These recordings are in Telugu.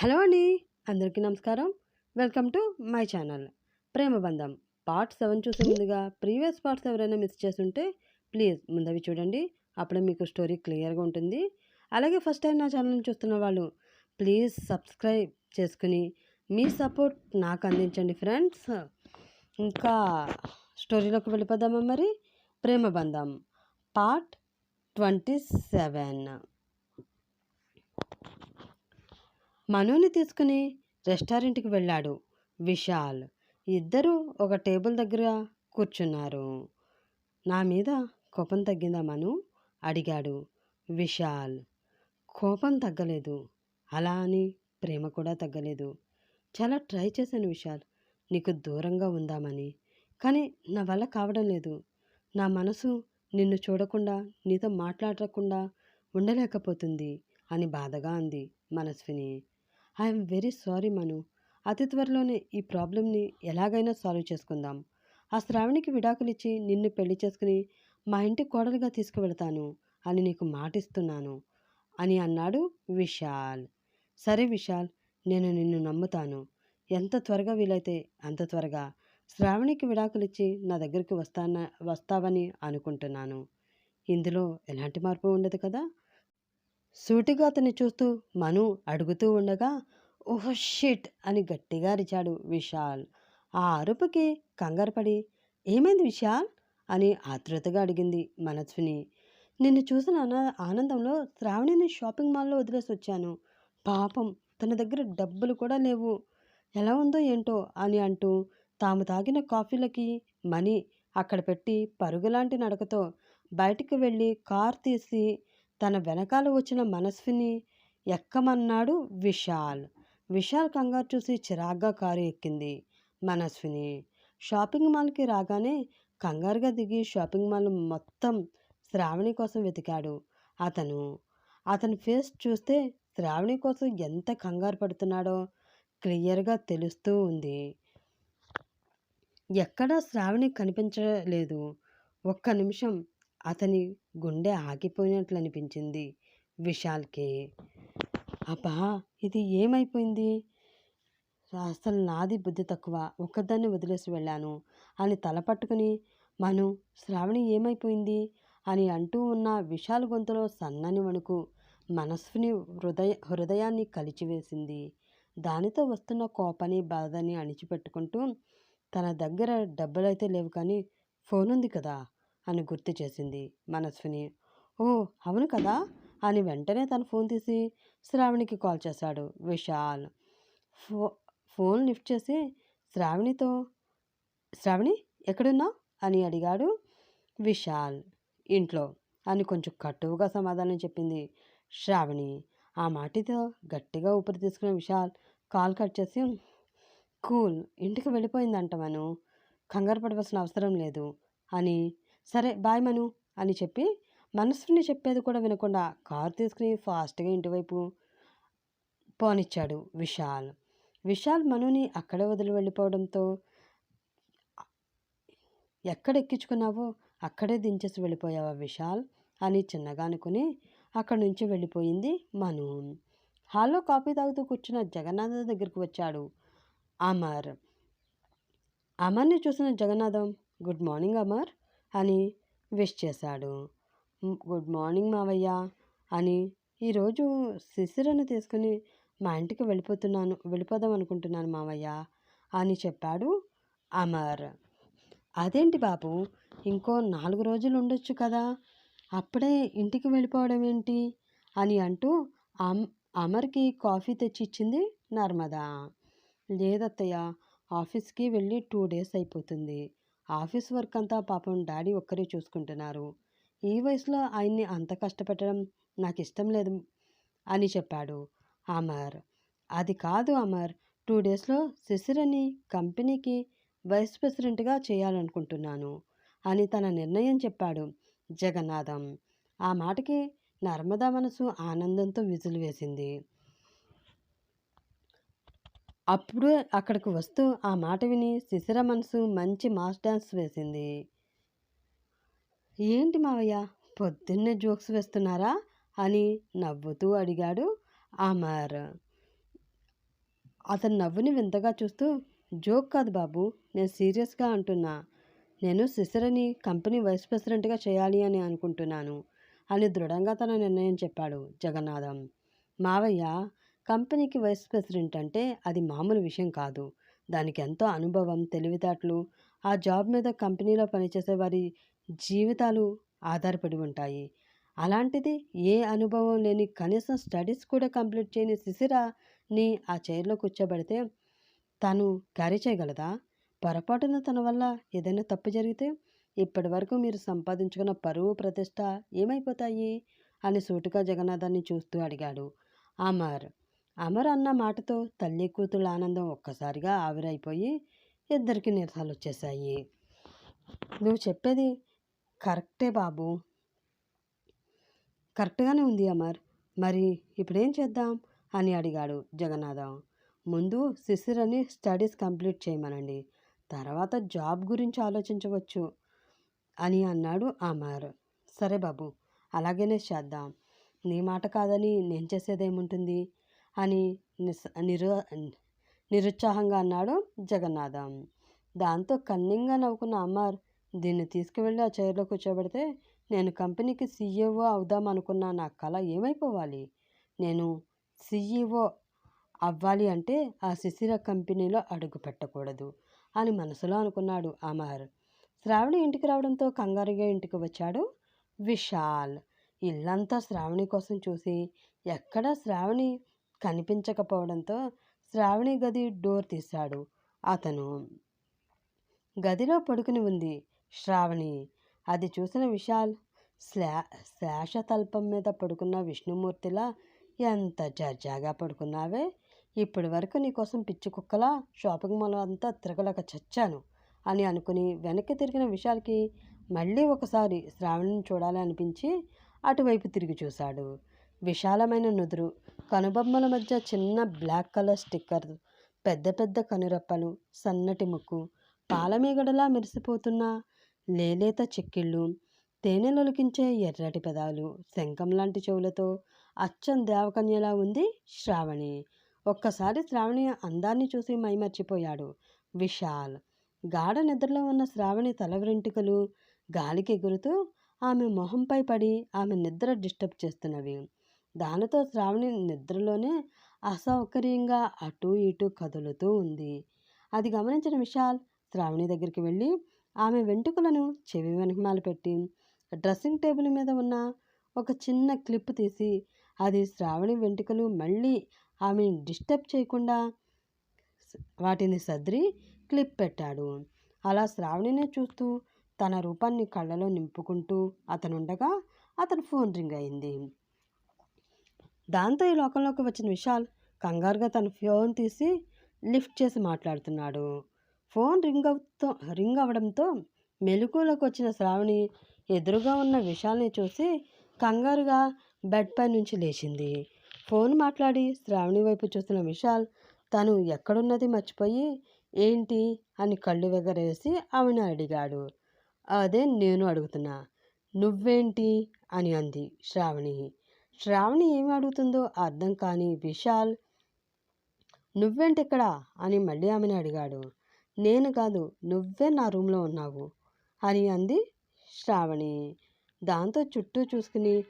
హలో అండి అందరికీ నమస్కారం. Welcome to my channel. Premabandham part seven చూసే ముందుగా ప్రీవియస్ పార్ట్స్ ఎవరైనా మిస్ చేస్తుంటే ప్లీజ్ ముందవి చూడండి. అప్పుడే మీకు స్టోరీ క్లియర్గా ఉంటుంది. అలాగే ఫస్ట్ టైం నా ఛానల్ని చూస్తున్న వాళ్ళు ప్లీజ్ సబ్స్క్రైబ్ చేసుకుని మీ సపోర్ట్ నాకు అందించండి ఫ్రెండ్స్. ఇంకా స్టోరీలోకి వెళ్ళిపోదామా మరి? Prema Bandham. Part twenty seven. మనుని తీసుకుని రెస్టారెంట్కి వెళ్ళాడు విశాల్. ఇద్దరూ ఒక టేబుల్ దగ్గర కూర్చున్నారు. నా మీద కోపం తగ్గిందా మను? అడిగాడు విశాల్. కోపం తగ్గలేదు. అలా అని ప్రేమ కూడా తగ్గలేదు. చాలా ట్రై చేశాను విశాల్. నీకు దూరంగా ఉందామని కానీ నా వల్ల కావడం లేదు. నా మనసు నిన్ను చూడకుండా నీతో మాట్లాడకుండా ఉండలేకపోతుంది అని బాధగా అంది Manaswini. I'm very sorry Manu. అతి త్వరలోనే ఈ ప్రాబ్లంని ఎలాగైనా సాల్వ్ చేసుకుందాం. ఆ శ్రావణికి విడాకులిచ్చి నిన్ను పెళ్ళి చేసుకుని మా ఇంటి కోడలుగా తీసుకువెళ్తాను అని నీకు మాటిస్తున్నాను అని అన్నాడు విశాల్. సరే విశాల్ నేను నిన్ను నమ్ముతాను. ఎంత త్వరగా వీలైతే అంత త్వరగా శ్రావణికి విడాకులిచ్చి నా దగ్గరికి వస్తాన వస్తావని అనుకుంటున్నాను. ఇందులో ఎలాంటి మార్పు ఉండదు కదా? సూటిగా అతన్ని చూస్తూ మను అడుగుతూ ఉండగా ఓహ్ షిట్ అని గట్టిగా అరిచాడు విశాల్. ఆ అరుపుకి కంగారుపడి ఏమైంది విశాల్? అని ఆతృతగా అడిగింది మనస్విని. నిన్ను చూసిన ఆనందంలో శ్రావణిని షాపింగ్ మాల్లో వదిలేసి వచ్చాను. పాపం తన దగ్గర డబ్బులు కూడా లేవు. ఎలా ఉందో ఏంటో అని అంటూ తాము తాగిన కాఫీలకి మనీ అక్కడ పెట్టి పరుగులాంటి నడకతో బయటికి వెళ్ళి కార్ తీసి తన వెనకాల వచ్చిన మనస్విని ఎక్కమన్నాడు విశాల్. విశాల్ కంగారు చూసి చిరాగ్గా కారు ఎక్కింది మనస్విని. షాపింగ్ మాల్కి రాగానే కంగారుగా దిగి షాపింగ్ మాల్ మొత్తం శ్రావణి కోసం వెతికాడు అతను. అతని ఫేస్ చూస్తే శ్రావణి కోసం ఎంత కంగారు పడుతున్నాడో క్లియర్గా తెలుస్తూ ఉంది. ఎక్కడా శ్రావణి కనిపించలేదు. ఒక్క నిమిషం అతని గుండె ఆగిపోయినట్లు అనిపించింది విశాల్కి. అబ్బా! ఇది ఏమైపోయింది? అసలు నాది బుద్ధి తక్కువ ఒక్కదాన్ని వదిలేసి వెళ్ళాను అని తల పట్టుకుని మను శ్రావణి ఏమైపోయింది? అని అంటూ ఉన్న విశాల్ గొంతులో సన్నని వణుకు మనస్సుని హృదయ హృదయాన్ని కలిచివేసింది. దానితో వస్తున్న కోపని బాధని అణిచిపెట్టుకుంటూ తన దగ్గర డబ్బులైతే లేవు కానీ ఫోన్ ఉంది కదా! అని గుర్తు చేసింది మనస్విని. ఓ అవును కదా? అని వెంటనే తన ఫోన్ తీసి శ్రావణికి కాల్ చేశాడు విశాల్. ఫో ఫోన్ లిఫ్ట్ చేసి శ్రావణితో శ్రావణి ఎక్కడున్నావు? అని అడిగాడు విశాల్. ఇంట్లో అని కొంచెం కటువుగా సమాధానం చెప్పింది శ్రావణి. ఆ మాటితో గట్టిగా ఊపిరి తీసుకున్న విశాల్ కాల్ కట్ చేసి కూల్ ఇంటికి వెళ్ళిపోయిందంట మను. కంగారు పడవలసిన అవసరం లేదు అని సరే బాయ్ మను అని చెప్పి మనసుని చెప్పేది కూడా వినకుండా కారు తీసుకుని ఫాస్ట్గా ఇంటివైపు పోనిచ్చాడు విశాల్. విశాల్ మనుని అక్కడే వదిలి వెళ్ళిపోవడంతో ఎక్కడ ఎక్కించుకున్నావో అక్కడే దించేసి వెళ్ళిపోయావా విశాల్? అని చిన్నగా అనుకుని అక్కడి నుంచి వెళ్ళిపోయింది మను. హాల్లో కాఫీ తాగుతూ కూర్చున్న జగన్నాథ దగ్గరికి వచ్చాడు అమర్. అమర్ని చూసిన జగన్నాథం గుడ్ మార్నింగ్ అమర్. అని విష్ చేశాడు. గుడ్ మార్నింగ్ మావయ్య అని. ఈరోజు శిశిరను తీసుకుని మా ఇంటికి వెళ్ళిపోతున్నాను వెళ్ళిపోదాం అనుకుంటున్నాను మావయ్య అని చెప్పాడు అమర్. అదేంటి బాబు ఇంకో నాలుగు రోజులు ఉండొచ్చు కదా అప్పుడే ఇంటికి వెళ్ళిపోవడం ఏంటి? అని అంటూ అమ్ అమర్కి కాఫీ తెచ్చి ఇచ్చింది నర్మదా. లేదత్తయ్య ఆఫీస్కి వెళ్ళి టూ డేస్ అయిపోతుంది ఆఫీస్ వర్క్ అంతా పాపం డాడీ ఒక్కరే చూసుకుంటున్నారు. ఈ వయసులో ఆయన్ని అంత కష్టపెట్టడం నాకు ఇష్టం లేదు అని చెప్పాడు అమర్. అది కాదు అమర్. టూ డేస్లో శిశిరని కంపెనీకి వైస్ ప్రెసిడెంట్గా చేయాలనుకుంటున్నాను అని తన నిర్ణయం చెప్పాడు జగన్నాథం. ఆ మాటకి నర్మదా మనసు ఆనందంతో విజులు వేసింది అప్పుడు అక్కడికి వస్తూ ఆ మాట విని శిశిర మనసు మంచి మాస్ డాన్స్ వేసింది. ఏంటి మావయ్య పొద్దున్నే జోక్స్ వేస్తున్నారా? అని నవ్వుతూ అడిగాడు ఆమార్. అతను నవ్వుని వింతగా చూస్తూ జోక్ కాదు బాబు నేను సీరియస్గా అంటున్నా. నేను శిశిరని కంపెనీ వైస్ ప్రెసిడెంట్గా చేయాలి అని అనుకుంటున్నాను అని దృఢంగా తన నిర్ణయం చెప్పాడు జగన్నాథం. మావయ్య కంపెనీకి వైస్ ప్రెసిడెంట్ అంటే అది మామూలు విషయం కాదు. దానికి ఎంతో అనుభవం తెలివితేటలు ఆ జాబ్ మీద కంపెనీలో పనిచేసే వారి జీవితాలు ఆధారపడి ఉంటాయి. అలాంటిది ఏ అనుభవం లేని కనీసం స్టడీస్ కూడా కంప్లీట్ చేయని శిశిరని ఆ చైర్లో కూర్చోబెడితే తను క్యారీ చేయగలదా? పొరపాటున తన వల్ల ఏదైనా తప్పు జరిగితే ఇప్పటి వరకు మీరు సంపాదించుకున్న పరువు ప్రతిష్ట ఏమైపోతాయి? అని సూటిగా జగన్నాథాన్ని చూస్తూ అడిగాడు. అమర్ అమర్ అన్న మాటతో తల్లి కూతుళ్ళ ఆనందం ఒక్కసారిగా ఆవిరైపోయి ఇద్దరికి నిరసాలు వచ్చేసాయి నువ్వు చెప్పేది కరెక్టే బాబు. కరెక్ట్గానే ఉంది అమర్. మరి ఇప్పుడేం చేద్దాం? అని అడిగాడు జగన్నాథం. ముందు శిశిరని స్టడీస్ కంప్లీట్ చేయమనండి. తర్వాత జాబ్ గురించి ఆలోచించవచ్చు అని అన్నాడు అమర్. సరే బాబు అలాగనే చేద్దాం. నీ మాట కాదని నేను చేసేదేముంటుంది? అని నిస్ నిరు నిరుత్సాహంగా అన్నాడు జగన్నాథం. దాంతో కన్నింగా నవ్వుకున్న అమ్మార్ దీన్ని తీసుకువెళ్ళి ఆ చైర్లో కూర్చోబెడితే నేను కంపెనీకి సీఈఓ అవుదాం అనుకున్న నా కళ ఏమైపోవాలి? నేను సీఈఓ అవ్వాలి అంటే ఆ శిశిర కంపెనీలో అడుగు పెట్టకూడదు అని మనసులో అనుకున్నాడు అమర్. శ్రావణి ఇంటికి రావడంతో కంగారుగా ఇంటికి వచ్చాడు విశాల్. ఇల్లంతా శ్రావణి కోసం చూసి ఎక్కడా శ్రావణి? కనిపించకపోవడంతో శ్రావణి గది డోర్ తీశాడు. అతను గదిలో పడుకుని ఉంది శ్రావణి. అది చూసిన విశాల్ శ్లా శేషతల్పం మీద పడుకున్న విష్ణుమూర్తిలా ఎంత జర్జాగా పడుకున్నావే? ఇప్పటి వరకు నీకోసం పిచ్చి కుక్కలా షాపింగ్ మాల్ అంతా తిరగలేక చచ్చాను అని అనుకుని వెనక్కి తిరిగిన విశాల్కి మళ్ళీ ఒకసారి శ్రావణిని చూడాలని అనిపించి అటువైపు తిరిగి చూశాడు. విశాలమైన నుదురు కనుబొమ్మల మధ్య చిన్న బ్లాక్ కలర్ స్టిక్కర్ పెద్ద పెద్ద కనురెప్పలు సన్నటి ముక్కు పాలమీగడలా మెరిసిపోతున్న లేలేత చెక్కిళ్ళు తేనెలొలికించే ఎర్రటి పెదాలు శంఖం లాంటి చెవులతో అచ్చం దేవకన్యలా ఉంది శ్రావణి. ఒక్కసారి శ్రావణి అందాన్ని చూసి మైమర్చిపోయాడు విశాల్. గాఢ నిద్రలో ఉన్న శ్రావణి తల వెంట్రుకలు గాలికి ఎగురుతూ ఆమె మొహంపై పడి ఆమె నిద్ర డిస్టర్బ్ చేస్తున్నవి. దానితో శ్రావణి నిద్రలోనే అసౌకర్యంగా అటూ ఇటూ కదులుతూ ఉంది. అది గమనించిన విశాల్ శ్రావణి దగ్గరికి వెళ్ళి ఆమె వెంట్రుకలను చెవి వెనకమాల పెట్టి డ్రెస్సింగ్ టేబుల్ మీద ఉన్న ఒక చిన్న క్లిప్ తీసి అది శ్రావణి వెంట్రుకలు మళ్ళీ ఆమెను డిస్టర్బ్ చేయకుండా వాటిని సర్ది క్లిప్ పెట్టాడు. అలా శ్రావణినే చూస్తూ తన రూపాన్ని కళ్ళలో నింపుకుంటూ అతనుండగా అతను ఫోన్ రింగ్ అయింది. దాంతో ఈ లోకంలోకి వచ్చిన విశాల్ కంగారుగా తన ఫోన్ తీసి లిఫ్ట్ చేసి మాట్లాడుతున్నాడు. ఫోన్ రింగ్ అవుతో రింగ్ అవడంతో మెలకులోకి వచ్చిన శ్రావణి ఎదురుగా ఉన్న విశాల్ని చూసి కంగారుగా బెడ్ పై నుంచి లేచింది. ఫోన్ మాట్లాడి శ్రావణి వైపు చూసిన విశాల్ తను ఎక్కడున్నది మర్చిపోయి ఏంటి అని కళ్ళు వెగరేసి ఆమెను అడిగాడు. అదే నేను అడుగుతున్నా. నువ్వేంటి? అని అంది శ్రావణి. శ్రావణి ఏమి అడుగుతుందో అర్థం కాని విశాల్ నువ్వేంటిక్కడ? అని మళ్ళీ ఆమెను అడిగాడు. నేను కాదు నువ్వే నా రూమ్లో ఉన్నావు అని అంది శ్రావణి. దాంతో చుట్టూ చూసుకుని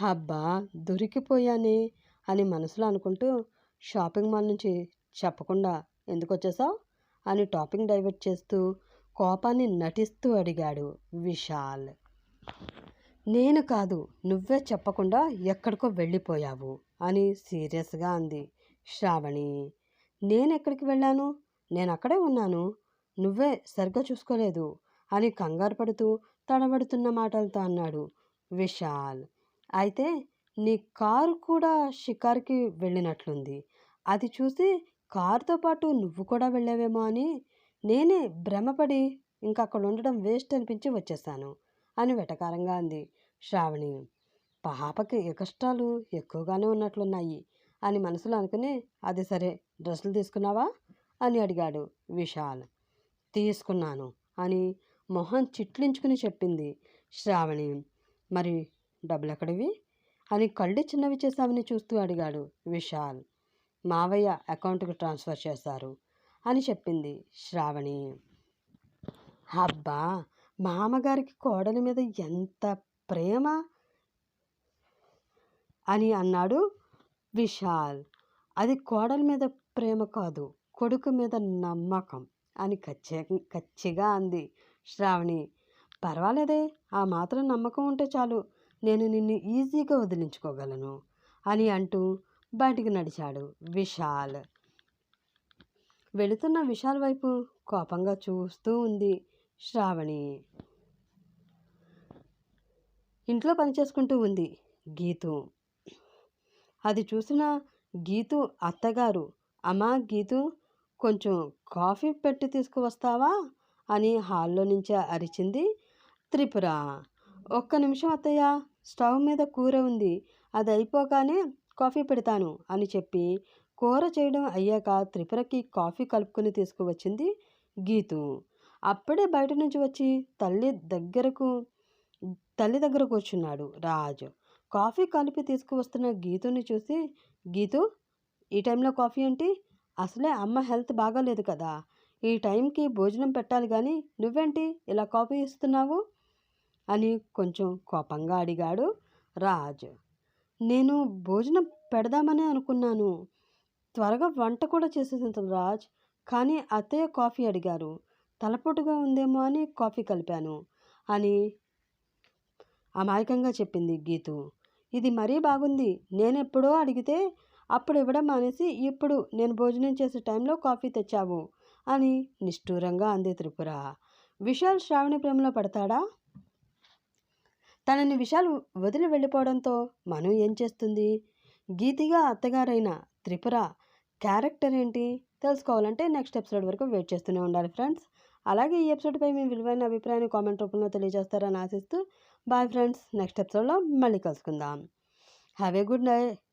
హబ్బా దొరికిపోయానే? అని మనసులో అనుకుంటూ షాపింగ్ మాల్ నుంచి చెప్పకుండా ఎందుకు వచ్చేసావు? అని టాపింగ్ డైవర్ట్ చేస్తూ కోపాన్ని నటిస్తూ అడిగాడు విశాల్. నేను కాదు నువ్వే చెప్పకుండా ఎక్కడికో వెళ్ళిపోయావు అని సీరియస్గా అంది శ్రావణి. నేను ఎక్కడికి వెళ్ళాను? నేను అక్కడే ఉన్నాను. నువ్వే సరిగ్గా చూసుకోలేదు అని కంగారు పడుతూ తడబడుతున్న మాటలతో అన్నాడు విశాల్. అయితే నీ కారు కూడా షికార్కి వెళ్ళినట్లుంది. అది చూసి కారుతో పాటు నువ్వు కూడా వెళ్ళావేమో అని నేనే భ్రమపడి ఇంకా అక్కడ ఉండడం వేస్ట్ అనిపించి వచ్చేసాను. అని వెటకారంగా అంది. శ్రావణి పాపకి ఏ కష్టాలు ఎక్కువగానే ఉన్నట్లున్నాయి అని మనసులో అనుకుని అది సరే డ్రెస్సులు తీసుకున్నావా అని అడిగాడు విశాల్. తీసుకున్నాను అని మొహం చిట్లించుకుని చెప్పింది శ్రావణి. మరి డబ్బులు ఎక్కడివి అని కళ్ళు చిన్నవి చేశామని చూస్తూ అడిగాడు విశాల్. మావయ్య అకౌంట్కి ట్రాన్స్ఫర్ చేశారు అని చెప్పింది శ్రావణి. అబ్బా! మామగారికి కోడలి మీద ఎంత ప్రేమ? అని అన్నాడు విశాల్. అది కోడలి మీద ప్రేమ కాదు కొడుకు మీద నమ్మకం అని కచ్చి కచ్చిగా అంది శ్రావణి. పర్వాలేదే ఆ మాత్రం నమ్మకం ఉంటే చాలు నేను నిన్ను ఈజీగా వదిలించుకోగలను అని అంటూ బయటికి నడిచాడు విశాల్. వెళుతున్న విశాల్ వైపు కోపంగా చూస్తూ ఉంది. శ్రావణి. ఇంట్లో పని చేసుకుంటూ ఉంది గీతు. అది చూసిన గీతు అత్తగారు అమ్మా గీతు కొంచెం కాఫీ పెట్టి తీసుకువస్తావా? అని హాల్లో నుంచి అరిచింది త్రిపుర. ఒక్క నిమిషం అత్తయ్య స్టవ్ మీద కూర ఉంది అది అయిపోగానే కాఫీ పెడతాను అని చెప్పి కూర చేయడం అయ్యాక త్రిపురకి కాఫీ కలుపుకొని తీసుకువచ్చింది గీతు. అప్పుడే బయట నుంచి వచ్చి తల్లి దగ్గరకు తల్లి దగ్గర కూర్చున్నాడు రాజు. కాఫీ కలిపి తీసుకువస్తున్న గీతుని చూసి గీతు ఈ టైంలో కాఫీ ఏంటి? అసలే అమ్మ హెల్త్ బాగాలేదు కదా. ఈ టైంకి భోజనం పెట్టాలి కానీ నువ్వేంటి ఇలా కాఫీ ఇస్తున్నావు? అని కొంచెం కోపంగా అడిగాడు రాజు. నేను భోజనం పెడదామని అనుకున్నాను. త్వరగా వంట కూడా చేసేసింది రాజ్. కానీ అత్తయ్య కాఫీ అడిగారు. తలపోటుగా ఉందేమో అని కాఫీ కలిపాను అని అమాయకంగా చెప్పింది గీతు. ఇది మరీ బాగుంది. నేను ఎప్పుడో అడిగితే అప్పుడు ఇవ్వడం మానేసి ఇప్పుడు నేను భోజనం చేసే టైంలో కాఫీ తెచ్చావు అని నిష్ఠూరంగా అంది త్రిపుర. విశాల్ శ్రావణి ప్రేమలో పడతాడా? తనని విశాల్ వదిలి వెళ్ళిపోవడంతో మను ఏం చేస్తుంది? గీతిగా అత్తగారైన త్రిపుర క్యారెక్టర్ ఏంటి? తెలుసుకోవాలంటే నెక్స్ట్ ఎపిసోడ్ వరకు వెయిట్ చేస్తూనే ఉండాలి ఫ్రెండ్స్. అలాగే ఈ ఎపిసోడ్పై మీ విలువైన అభిప్రాయాన్ని కామెంట్ రూపంలో తెలియజేస్తారని ఆశిస్తూ బాయ్ ఫ్రెండ్స్ నెక్స్ట్ ఎపిసోడ్లో మళ్ళీ కలుసుకుందాం. Have a good night